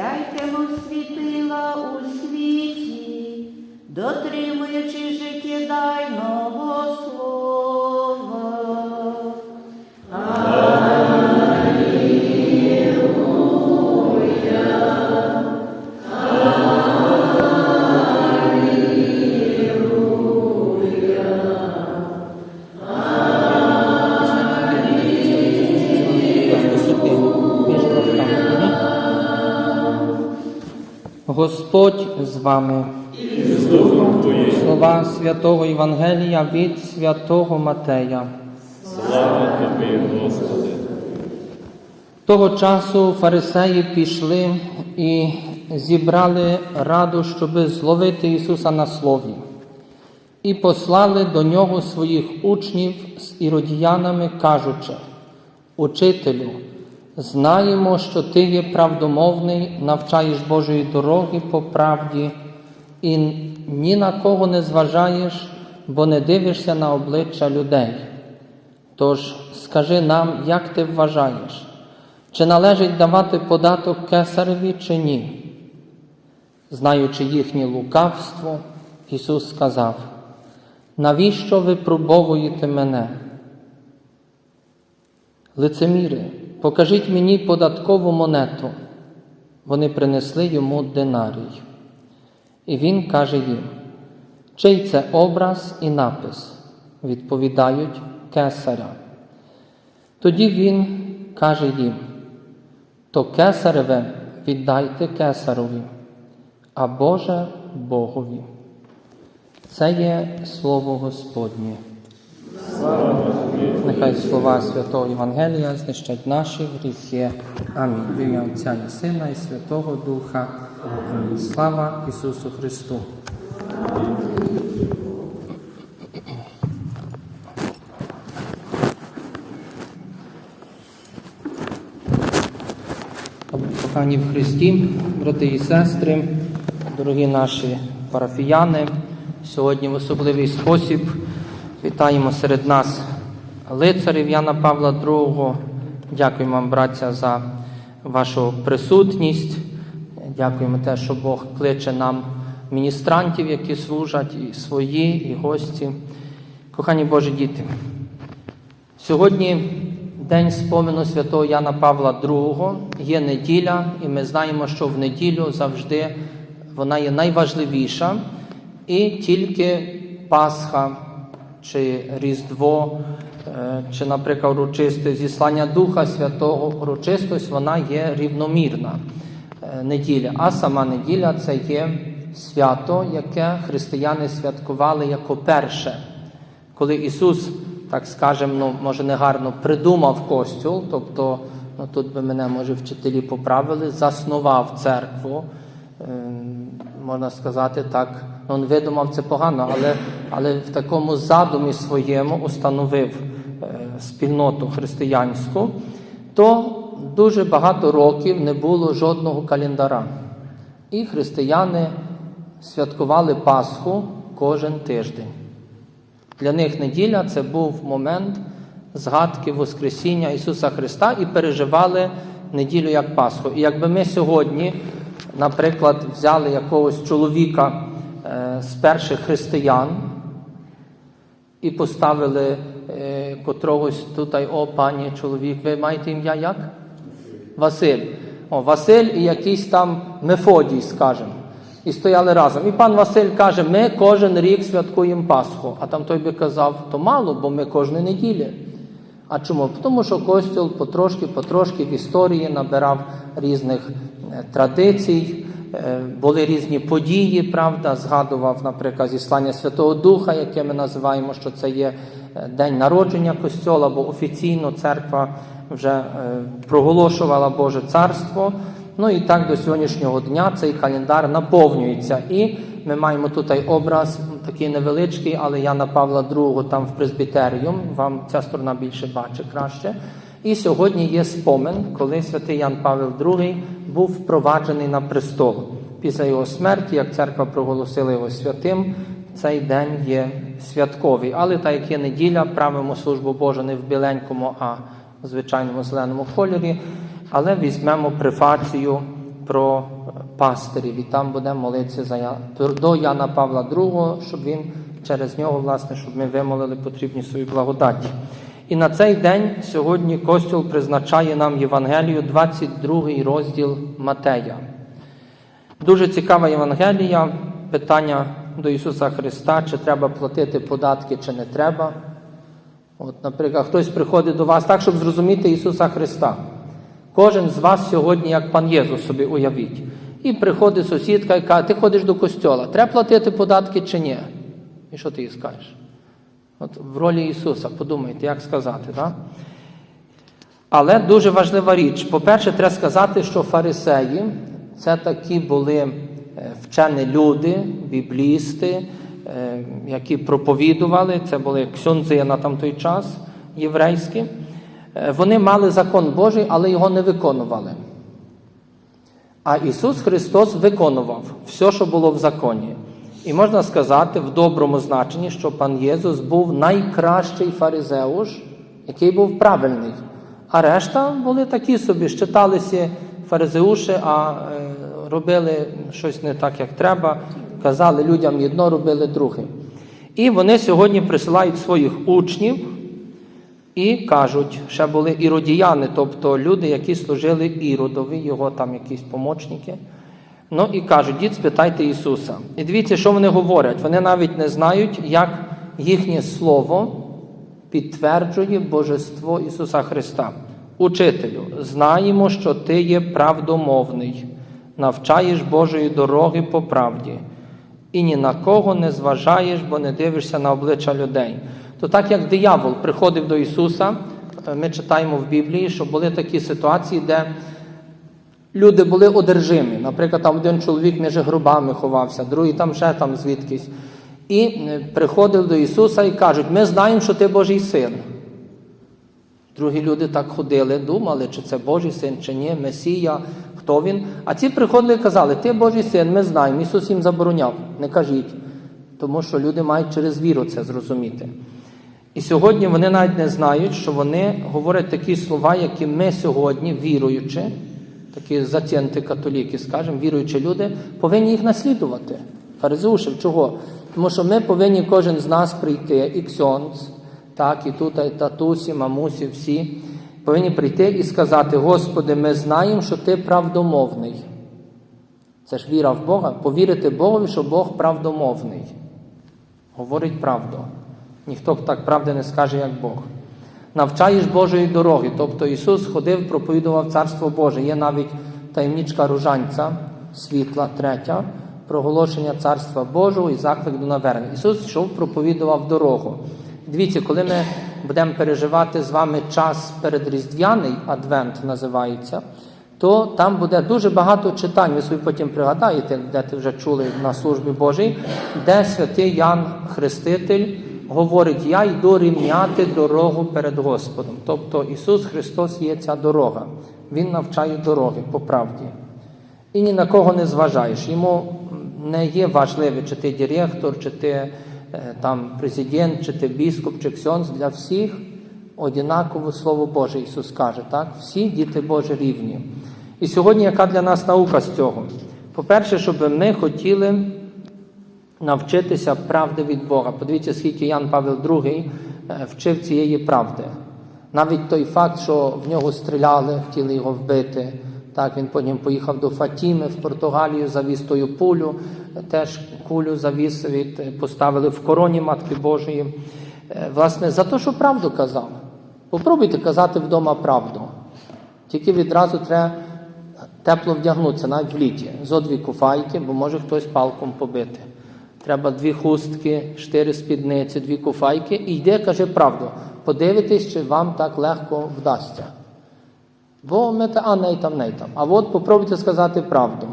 сяйтемо світила у світі, дотримуючи життєдайного. З вами. Слова святого Євангелія від святого Матея. Слава тобі, Господи. Того часу фарисеї пішли і зібрали раду, щоби зловити Ісуса на слові, і послали до нього своїх учнів з іродіянами, кажучи: Учителю, знаємо, що ти є правдомовний, навчаєш Божої дороги по правді, і ні на кого не зважаєш, бо не дивишся на обличчя людей. Тож скажи нам, як ти вважаєш, чи належить давати податок кесареві чи ні? Знаючи їхнє лукавство, Ісус сказав: навіщо ви пробовуєте мене? Лицеміри, покажіть мені податкову монету. Вони принесли йому динарій. І він каже їм, чий це образ і напис? Відповідають кесаря. Тоді він каже їм, то кесареве віддайте кесарові, а Боже Богові. Це є Слово Господнє. Нехай слова Святого Євангелія знищать наші гріхи. Амінь. В ім'я Отця і Сина і Святого Духа. Амінь. Слава Ісусу Христу. Кохані в Христі, брати і сестри, дорогі наші парафіяни, сьогодні в особливий спосіб вітаємо серед нас лицарів Яна Павла II. Дякуємо вам, браття, за вашу присутність. Дякуємо те, що Бог кличе нам міністрантів, які служать, і свої, і гості. Кохані Божі діти, сьогодні день спомину святого Яна Павла II, є неділя, і ми знаємо, що в неділю завжди вона є найважливіша, і тільки Пасха чи Різдво, е, чи, наприклад, урочисте зіслання Духа Святого, урочистость, вона є рівномірна е, неділя. А сама неділя це є свято, яке християни святкували як перше. Коли Ісус, так скажемо, ну, може негарно придумав костюл, тобто, ну тут би мене, може, вчителі поправили, заснував церкву, е, можна сказати так, він видумав це погано, але, але в такому задумі своєму установив е, спільноту християнську, то дуже багато років не було жодного календара. І християни святкували Пасху кожен тиждень. Для них неділя це був момент згадки Воскресіння Ісуса Христа і переживали неділю як Пасху. І якби ми сьогодні, наприклад, взяли якогось чоловіка з перших християн і поставили е, котрогось тут, о, пані чоловік, ви маєте ім'я як? Василь. О, Василь і якийсь там Мефодій, скажемо. І стояли разом. І пан Василь каже: ми кожен рік святкуємо Пасху. А там той би казав, то мало, бо ми кожної неділі. А чому? Тому що Костюл потрошки, потрошки в історії набирав різних е, традицій, е, були різні події, правда, згадував, наприклад, зіслання Святого Духа, яке ми називаємо, що це є е, день народження Костьола, бо офіційно церква вже проголошувала Боже Царство. Ну і так до сьогоднішнього дня цей календар наповнюється. І ми маємо тут образ такий невеличкий, але Яна Павла II там в Пресбітеріум. Вам ця сторона більше бачить краще. І сьогодні є спомин, коли святий Ян Павел II був впроваджений на престол. Після його смерті, як церква проголосила його святим, цей день є святковий. Але так як є неділя, правимо службу Божу не в біленькому, а в звичайному зеленому кольорі. Але візьмемо префацію про пастирів і там будемо молитися за до Яна Павла II, щоб він через нього, власне, щоб ми вимолили потрібні свої благодаті. І на цей день сьогодні Костюл призначає нам Євангелію, 22 розділ Матея. Дуже цікава Євангелія, питання до Ісуса Христа, чи треба платити податки, чи не треба. От, Наприклад, хтось приходить до вас так, щоб зрозуміти Ісуса Христа. Кожен з вас сьогодні, як пан Єсус собі уявіть. І приходить сусідка і каже, ти ходиш до костьола, треба платити податки чи ні? І що ти їй скажеш? От в ролі Ісуса, подумайте, як сказати, так? Але дуже важлива річ. По-перше, треба сказати, що фарисеї це такі були е, вчені люди, біблісти, е, які проповідували, це були ксьонзи на там той час єврейські. Е, Вони мали закон Божий, але його не виконували. А Ісус Христос виконував все, що було в законі. І можна сказати в доброму значенні, що пан Єсус був найкращий фаризеуш, який був правильний. А решта були такі собі, щиталися фаризеуші, а е, робили щось не так, як треба, казали людям одно, робили друге. І вони сьогодні присилають своїх учнів і кажуть, ще були іродіяни, тобто люди, які служили Іродові, його там якісь помічники. Ну і кажуть, дід, спитайте Ісуса. І дивіться, що вони говорять. Вони навіть не знають, як їхнє слово підтверджує Божество Ісуса Христа. Учителю, знаємо, що ти є правдомовний, навчаєш Божої дороги по правді, і ні на кого не зважаєш, бо не дивишся на обличчя людей. То так як диявол приходив до Ісуса, е, ми читаємо в Біблії, що були такі ситуації, де люди були одержимі. Наприклад, там один чоловік між гробами ховався, другий там ще там звідкись. І е, приходив до Ісуса і кажуть: ми знаємо, що ти Божий син. Другі люди так ходили, думали, чи це Божий син, чи ні, Месія, хто він. А ці приходили і казали, ти Божий син, ми знаємо. Ісус їм забороняв, не кажіть. Тому що люди мають через віру це зрозуміти. І сьогодні вони навіть не знають, що вони говорять такі слова, які ми сьогодні, віруючи, такі зацінти католіки, скажімо, віруючі люди, повинні їх наслідувати. Фаризеушів, чого? Тому що ми повинні кожен з нас прийти, і ксьонц, так, і тут, і татусі, мамусі, всі, повинні прийти і сказати: Господи, ми знаємо, що Ти правдомовний. Це ж віра в Бога, повірити Богові, що Бог правдомовний. Говорить правду. Ніхто так правди не скаже, як Бог. Навчаєш Божої дороги. Тобто Ісус ходив, проповідував Царство Боже. Є навіть таємничка ружанця, світла, третя, проголошення Царства Божого і заклик до навернення. Ісус йшов, проповідував дорогу. Дивіться, коли ми будемо переживати з вами час передріздвяний, адвент називається, то там буде дуже багато читань. Ви собі потім пригадаєте, де ти вже чули на службі Божій, де святий Ян Хреститель говорить: Я йду рівняти дорогу перед Господом. Тобто Ісус Христос є ця дорога. Він навчає дороги по правді. І ні на кого не зважаєш. Йому не є важливо, чи ти директор, чи ти е, там президент, чи ти біскуп, чи ксьонз. Для всіх однаково Слово Боже Ісус каже, так? Всі діти Божі рівні. І сьогодні яка для нас наука з цього? По-перше, щоб ми хотіли навчитися правди від Бога. Подивіться, скільки Ян Павел II е, вчив цієї правди. Навіть той факт, що в нього стріляли, хотіли його вбити. Так, він потім поїхав до Фатіми в Португалію, завіз тою пулю, теж кулю завіз, від, поставили в короні Матки Божої. Е, Власне, за те, що правду казав. Попробуйте казати вдома правду. Тільки відразу треба тепло вдягнутися, навіть в літі. Зо дві куфайки, бо може хтось палком побити. Треба дві хустки, чотири спідниці, дві куфайки. І йде, каже правду. Подивитись, чи вам так легко вдасться. Бо ми та, а не там, не там. А от попробуйте сказати правду.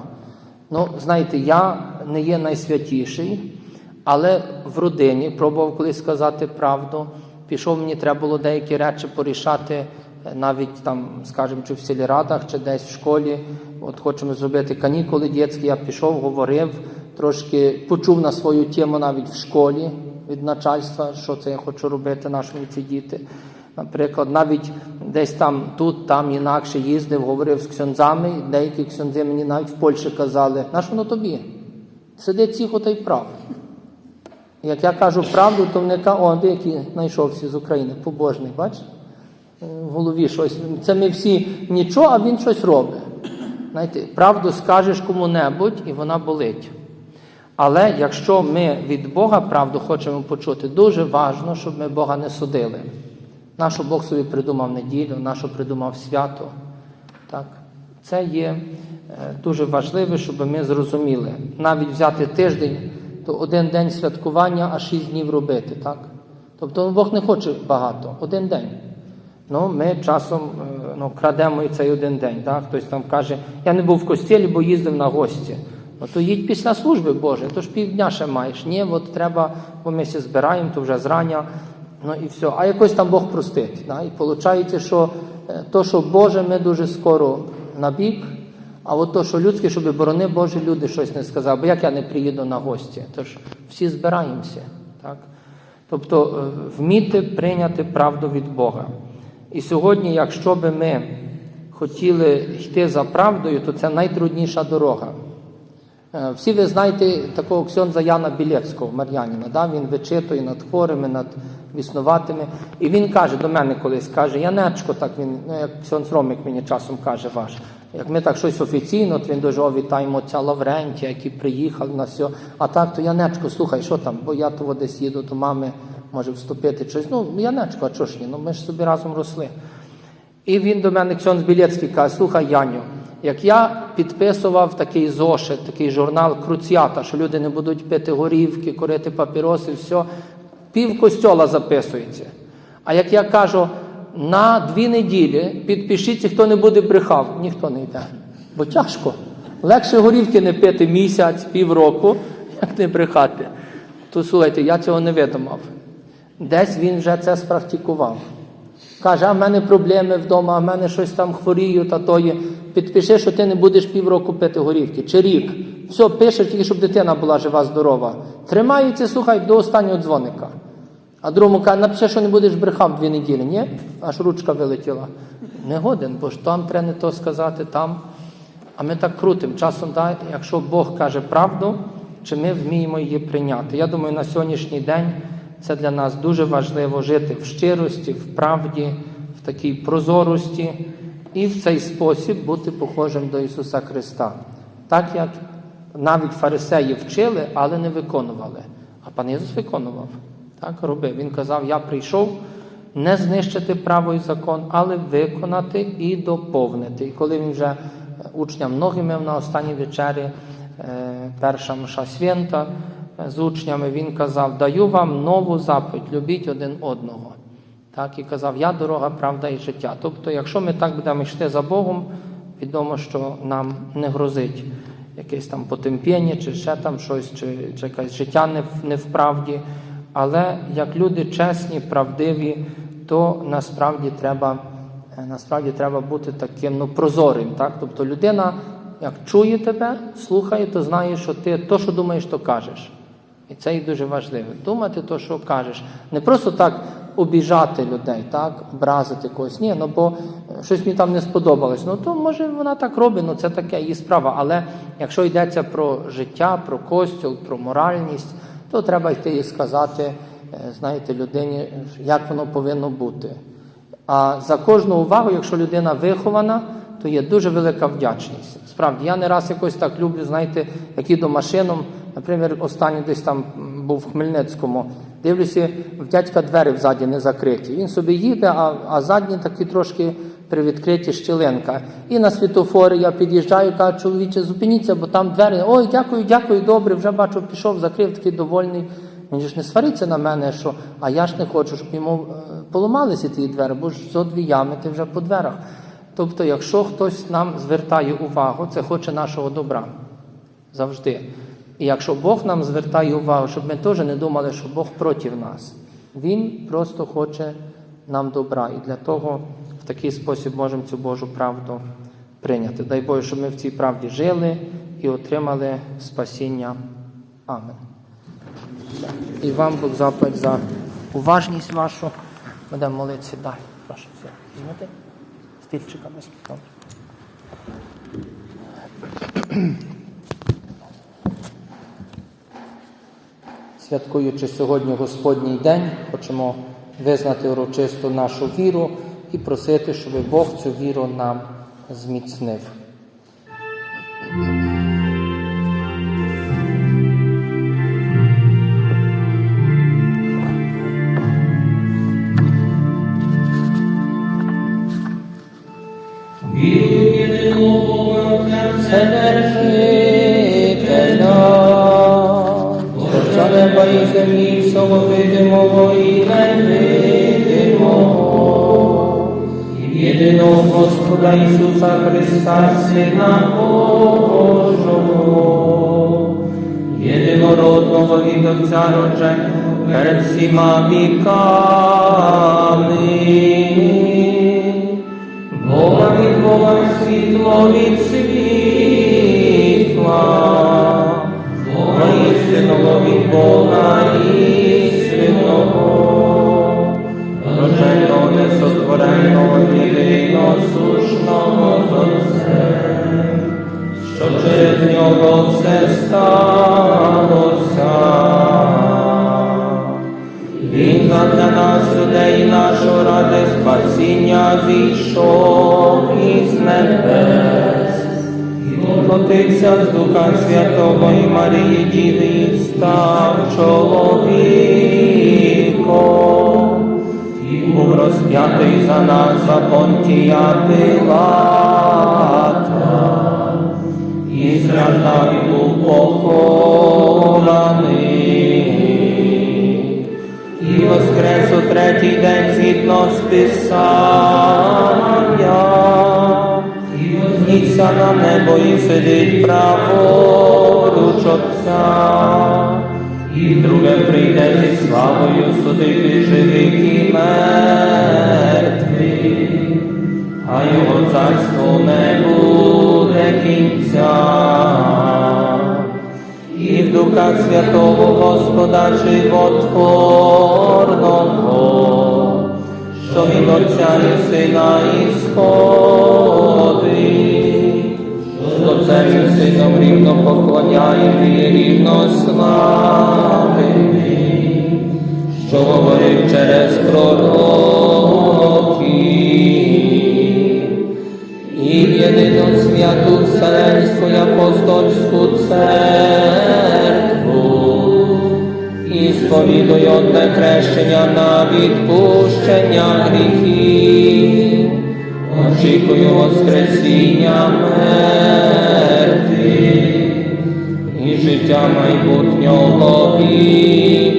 Ну, знаєте, я не є найсвятіший, але в родині пробував колись сказати правду. Пішов, мені треба було деякі речі порішати, е, навіть там, скажімо, чи в сільрадах, чи десь в школі. От хочемо зробити канікули дітські, я пішов, говорив, трошки почув на свою тему навіть в школі від начальства, що це я хочу робити нашими ці діти. Наприклад, навіть десь там, тут, там інакше їздив, говорив з ксьонзами, деякі ксьонзи мені навіть в Польщі казали, на що воно тобі? Сиди тихо та й прав. Як я кажу правду, то вони кажуть, о, де який знайшовся з України, побожний, бачиш? В голові щось. Це ми всі нічого, а він щось робить. Знаєте, правду скажеш кому-небудь, і вона болить. Але якщо ми від Бога правду хочемо почути, дуже важливо, щоб ми Бога не судили. Нащо Бог собі придумав неділю, нащо придумав свято. Так? Це є дуже важливе, щоб ми зрозуміли. Навіть взяти тиждень, то один день святкування, а шість днів робити, так? Тобто Бог не хоче багато, один день. Ну, ми часом е, ну, крадемо і цей один день. Так? Хтось там каже, я не був в костілі, бо їздив на гості. Ну, то їдь після служби Боже, то ж півдня ще маєш. Ні, от треба, бо ми всі збираємо, то вже зрання. Ну і все. А якось там Бог простить. Да? І виходить, що е, то, що Боже, ми дуже скоро на бік, а от то, що людське, щоб борони Боже, люди щось не сказали. Бо як я не приїду на гості? Тож всі збираємося. Так? Тобто е, вміти прийняти правду від Бога. І сьогодні, якщо би ми хотіли йти за правдою, то це найтрудніша дорога. Е, Всі ви знаєте такого ксьонза Яна Білецького, Мар'яніна, да? він вичитує над хворими, над віснуватими. І він каже до мене колись, каже, Янечко, так він, ну як ксьонз Ромик мені часом каже ваш. Як ми так щось офіційно, то він дуже «О, вітаємо отця Лаврентія, які приїхали на все. А так, то Янечко, слухай, що там, бо я то десь їду до мами, може вступити щось. Ну, Янечко, а чого ж ні? Ну ми ж собі разом росли. І він до мене Ксьонз Білецький каже, слухай, Яню, як я підписував такий зошит, такий журнал Круціата, що люди не будуть пити горівки, курити папіроси, все, пів костьола записується. А як я кажу, на дві неділі підпишіться, хто не буде брехав, ніхто не йде. Бо тяжко. Легше горівки не пити місяць, півроку, як не брехати. То слухайте, я цього не видумав. Десь він вже це спрактикував. Каже, а в мене проблеми вдома, а в мене щось там хворію та тої. Підпиши, що ти не будеш півроку пити горівки, чи рік. Все, пише, тільки щоб дитина була жива, здорова. Тримаються, слухай, до останнього дзвоника. А другому каже, напиши, що не будеш брехав дві неділі. Ні, аж ручка вилетіла. Не годен, бо ж там треба не то сказати, там. А ми так крутимо. Часом, да, якщо Бог каже правду, чи ми вміємо її прийняти. Я думаю, на сьогоднішній день це для нас дуже важливо жити в щирості, в правді, в такій прозорості і в цей спосіб бути похожим до Ісуса Христа. Так як навіть фарисеї вчили, але не виконували. А пан Ісус виконував. Так робив. Він казав: Я прийшов не знищити право і закон, але виконати і доповнити. І коли він вже е, учням ноги мив на останній вечері, е, перша мша свята е, з учнями, він казав: Даю вам нову заповідь, любіть один одного. Так, і казав, я дорога, правда і життя. Тобто, якщо ми так будемо йти за Богом, відомо, що нам не грозить якесь там потемпіння, чи ще там щось, чи, чи якесь життя не в, не в правді. Але як люди чесні, правдиві, то насправді треба, е, насправді треба бути таким ну, прозорим. Так? Тобто людина, як чує тебе, слухає, то знає, що ти то, що думаєш, то кажеш. І це і дуже важливо. Думати то, що кажеш. Не просто так обіжати людей, так, образити когось. Ні, ну бо е, щось мені там не сподобалось. Ну то може вона так робить, ну це таке її справа. Але якщо йдеться про життя, про костюл, про моральність, то треба йти і сказати, е, знаєте, людині, як воно повинно бути. А за кожну увагу, якщо людина вихована, то є дуже велика вдячність. Справді, я не раз якось так люблю, знаєте, як їду машином, наприклад, останній десь там був в Хмельницькому. Дивлюся, в дядька двері взаді не закриті. Він собі їде, а, а задні такі трошки привідкриті щілинка. І на світофори я під'їжджаю, кажу, чоловіче, зупиніться, бо там двері. Ой, дякую, дякую, добре, вже бачу, пішов, закрив, такий довольний. Він ж не свариться на мене, що а я ж не хочу, щоб йому е, поламалися ті двері, бо ж зо дві ями ти вже по дверах. Тобто, якщо хтось нам звертає увагу, це хоче нашого добра завжди. І якщо Бог нам звертає увагу, щоб ми теж не думали, що Бог проти нас, Він просто хоче нам добра. І для того в такий спосіб можемо цю Божу правду прийняти. Дай Боже, щоб ми в цій правді жили і отримали спасіння. Амен. І вам Бог заповідь за уважність вашу. Будемо молитися далі. Прошу все. Візьмете стільчика без Святкуючи сьогодні Господній день, хочемо визнати урочисто нашу віру і просити, щоб Бог цю віру нам зміцнив. Господа Ісуса Христа, Сина Божого, єдинородного від Отця родженого перед всіма віками. Бога від Бога, світло від світла, Бога істинного від Бога істинного, несотвореного, єдиного, сушного з Отцем, що через нього все сталося. Він для нас, людей нашого ради спасіння зійшов із небес, і воплотився з Духа Святого і Марії Діви і став чоловіком, був розп'ятий за нас за понтія Пилата, і страждав і був похований. І воскрес у третій день згідно з Писання, і вознісся на небо і сидить праворуч Отця, і друге прийде зі славою судити живих і мертвих, а його царство не буде кінця. І в Духа Святого Господа Животворного, що від Отця і Сина ісходить, що Отцем і Сином рівно поклоняємо і рівно славимо, що говорив через пророків і в єдину святу Вселенську і апостольську церкву, і сповідую одне хрещення на відпущення гріхів, очікую Воскресіння мертвих і життя майбутнього віку.